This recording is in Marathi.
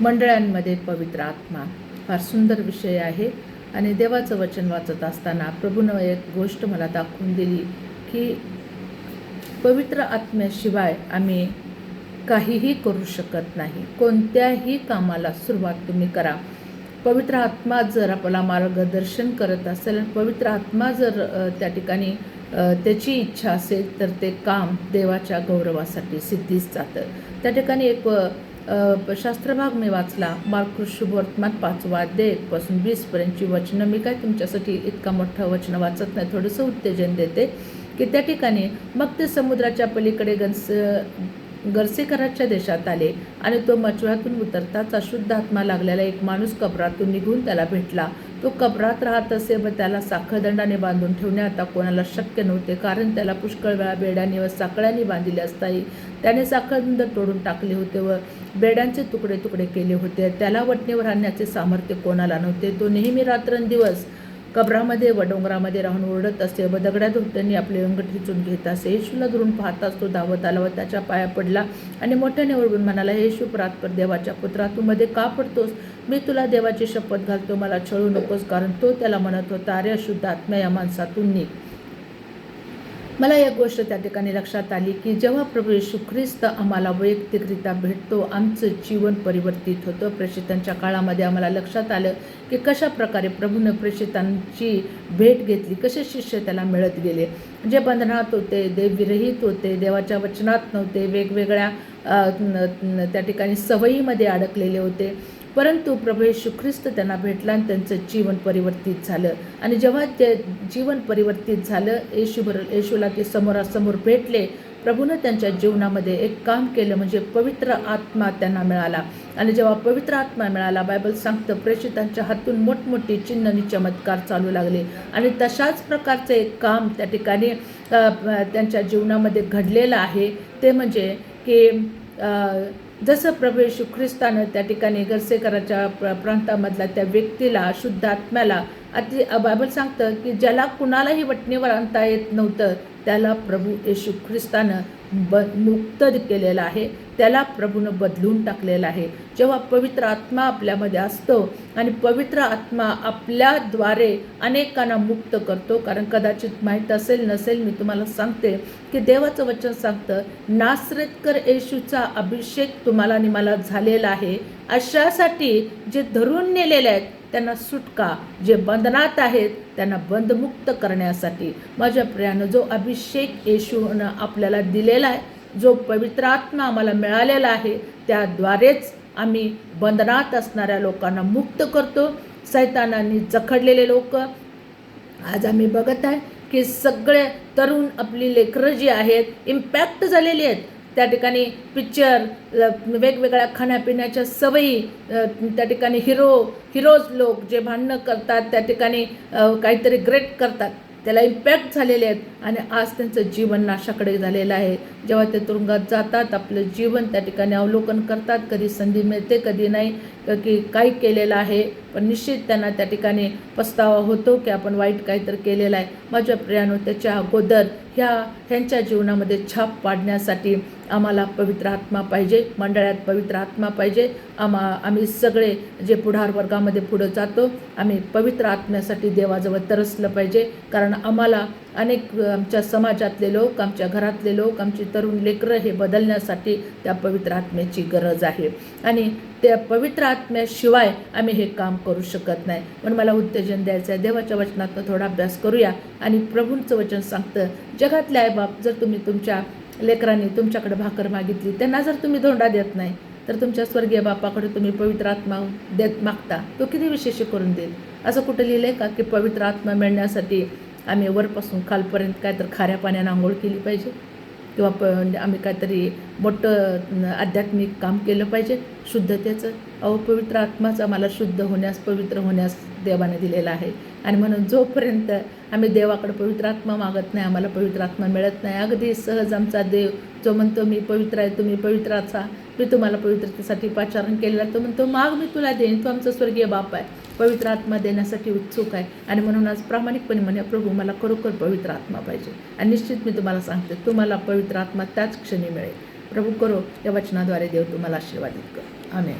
मंडळांमध्ये पवित्र आत्मा. फार सुंदर विषय आहे आणि देवाचं वचन वाचत असताना प्रभूनं एक गोष्ट मला दाखवून दिली की पवित्र आत्म्याशिवाय आम्ही काहीही करू शकत नाही. कोणत्याही कामाला सुरुवात तुम्ही करा. पवित्र आत्मा जर आपला मार्गदर्शन करत असेल पवित्र आत्मा जर त्या ठिकाणी त्याची इच्छा असेल तर ते काम देवाच्या गौरवासाठी सिद्धीच जातं. त्या ठिकाणी एक शास्त्रभाग मी वाचला. मार्कृष शुभवर्तमान पाचवा अध्याय एकपासून वीसपर्यंतची वचनं. मी काय तुमच्यासाठी इतका मोठं वचन वाचत नाही थोडंसं उत्तेजन देते. की त्या ठिकाणी मग ते समुद्राच्या पलीकडे गंस गरसेकराच्या देशात आले आणि तो मचव्यातून उतरताच अशुद्ध आत्मा लागलेला एक माणूस कबरातून निघून त्याला भेटला. तो कबरात राहत असे व त्याला साखरदंडाने बांधून ठेवणे आता कोणाला शक्य नव्हते कारण त्याला पुष्कळ वेळा बेड्याने व साखळ्यांनी बांधिले असताही त्याने साखरदंड तोडून टाकले होते व बेड्यांचे तुकडे तुकडे केले होते. त्याला वटणीवर आणण्याचे सामर्थ्य कोणाला नव्हते. तो नेहमी रात्रंदिवस कबरामध्ये व डोंगरामध्ये राहून ओरडत असे व दगड्या धुपट्यांनी आपले अंग ठिचून घेत असे. येशूला धरून पाहताच तो धावत आला व त्याच्या पाया पडला आणि मोठ्याने ओरडून म्हणाला हे येशू परात्पर देवाच्या पुत्रा तू मध्ये का पडतोस? मी तुला देवाची शपथ घालतो मला छळू नकोस कारण तो त्याला म्हणत होता अरे अशुद्ध आत्म्या या माणसातून निघ. मला एक गोष्ट त्या ठिकाणी लक्षात आली की जेव्हा प्रभू येशू ख्रिस्त आम्हाला वैयक्तिकरित्या भेटतो आमचं जीवन परिवर्तित होतं. प्रेषितांच्या काळामध्ये आम्हाला लक्षात आलं की कशा प्रकारे प्रभूनं प्रेषितांची भेट घेतली कसे शिष्य त्याला मिळत गेले. जे बंधनात होते देवविरहित होते देवाच्या वचनात नव्हते वेगवेगळ्या न- त्या ठिकाणी सवयीमध्ये अडकलेले होते. परंतु प्रभू येशू ख्रिस्त त्यांना भेटला आणि त्यांचं जीवन परिवर्तित झालं. आणि जेव्हा ते जीवन परिवर्तित झालं येशू येशूला ते समोरासमोर भेटले प्रभूनं त्यांच्या जीवनामध्ये एक काम केलं म्हणजे पवित्र आत्मा त्यांना मिळाला. आणि जेव्हा पवित्र आत्मा मिळाला बायबल सांगतं प्रेषितांच्या हातून मोठमोठी चिन्ह आणि चमत्कार चालू लागले. आणि तशाच प्रकारचं एक काम त्या ठिकाणी त्यांच्या जीवनामध्ये घडलेलं आहे. ते म्हणजे की जसं प्रभू येशू ख्रिस्तानं त्या ठिकाणी गर्सेकराच्या प्र प्रांतामधल्या त्या व्यक्तीला शुद्ध आत्म्याला अति बायबल सांगतं की ज्याला कुणालाही वटणीवर आणता येत नव्हतं त्याला प्रभू येशू ख्रिस्तानं ब मुक्त केलेलं आहे. त्याला प्रभूनं बदलून टाकलेलं आहे. जेव्हा पवित्र आत्मा आपल्यामध्ये असतो आणि पवित्र आत्मा आपल्याद्वारे अनेकांना मुक्त करतो कारण कदाचित माहीत असेल नसेल मी तुम्हाला सांगते की देवाचं वचन सांगतं नासरेतकर येशूचा अभिषेक तुम्हाला आणि मला झालेला आहे. अशासाठी जे धरून नेलेले आहेत त्यांना सुटका जे बंधनात आहेत त्यांना बंधमुक्त करण्यासाठी. माझ्या प्रियानं जो अभिषेक येशूनं आपल्याला दिलेला आहे जो पवित्र आत्मा आम्हाला मिळालेला आहे त्याद्वारेच आम्ही बंधनात असणाऱ्या लोकांना मुक्त करतो. सैतानांनी जखडलेले लोक आज आम्ही बघत आहे की सगळे तरुण आपली लेकरं जी आहेत इम्पॅक्ट झालेली आहेत. त्या ठिकाणी पिक्चर वेगवेगळ्या खाण्यापिण्याच्या सवयी त्या ठिकाणी हिरो हिरोज लोक जे भांडणं करतात त्या ठिकाणी काहीतरी ग्रेट करतात. त्याला इम्पॅक्ट झालेले आहेत आणि आज त्यांचं जीवन नाशाकडे झालेलं आहे. जेव्हा ते तुरुंगात जातात आपलं जीवन त्या ठिकाणी अवलोकन करतात. कधी संधी मिळते कधी नाही की काही केलेलं आहे. पण निश्चित त्यांना त्या ठिकाणी पस्तावा होतो की आपण वाईट काहीतरी केलेलं आहे. माझ्या प्रियानो त्याच्या अगोदर ह्या ह्यांच्या जीवनामध्ये छाप पाडण्यासाठी आम्हाला पवित्र आत्मा पाहिजे मंडळात पवित्र आत्मा पाहिजे. आम्हा आम्ही सगळे जे पुढार वर्गामध्ये पुढं जातो आम्ही पवित्र आत्म्यासाठी देवाजवळ तरसलं पाहिजे. कारण आम्हाला अनेक आमच्या समाजातले लोक आमच्या घरातले लोक आमची तरुण लेकरं हे बदलण्यासाठी त्या पवित्र आत्म्याची गरज आहे. आणि त्या पवित्र आत्म्याशिवाय आम्ही हे काम करू शकत नाही. पण मला उत्तेजन द्यायचं आहे देवाच्या वचनातनं थोडा अभ्यास करूया आणि प्रभूंचं वचन सांगतं जगातले आईबाप जर तुम्ही तुमच्या लेकरांनी तुमच्याकडे भाकर मागितली त्यांना जर तुम्ही धोंडा देत नाही तर तुमच्या स्वर्गीय बापाकडे तुम्ही पवित्र आत्मा देत मागता. तो किती विशेष करून देईल? असं कुठं लिहिलं आहे का? की पवित्र आत्मा मिळण्यासाठी आम्ही वरपासून खालपर्यंत काय तर खाऱ्या पाण्यानं आंघोळ केली पाहिजे. किंवा प आम्ही काहीतरी मोठं आध्यात्मिक काम केलं पाहिजे. शुद्धतेचं अहो पवित्र आत्माच आम्हाला शुद्ध होण्यास पवित्र होण्यास देवाने दिलेला आहे. आणि म्हणून जोपर्यंत आम्ही देवाकडे पवित्र आत्मा मागत नाही आम्हाला पवित्र आत्मा मिळत नाही. अगदी सहज आमचा देव जो म्हणतो मी पवित्र आहे तुम्ही पवित्र असा. मी तुम्हाला पवित्रतेसाठी पाचारण केलेला तो म्हणतो माग मी तुला देईन. तो आमचा स्वर्गीय बाप आहे. पवित्र आत्मा देण्यासाठी उत्सुक आहे. आणि म्हणून आज प्रामाणिकपणे म्हणे प्रभू मला खरोखर पवित्र आत्मा पाहिजे. आणि निश्चित मी तुम्हाला सांगते तुम्हाला पवित्र आत्मा त्याच क्षणी मिळेल. प्रभू करो या वचनाद्वारे देव तुम्हाला आशीर्वादित करो. आम्ही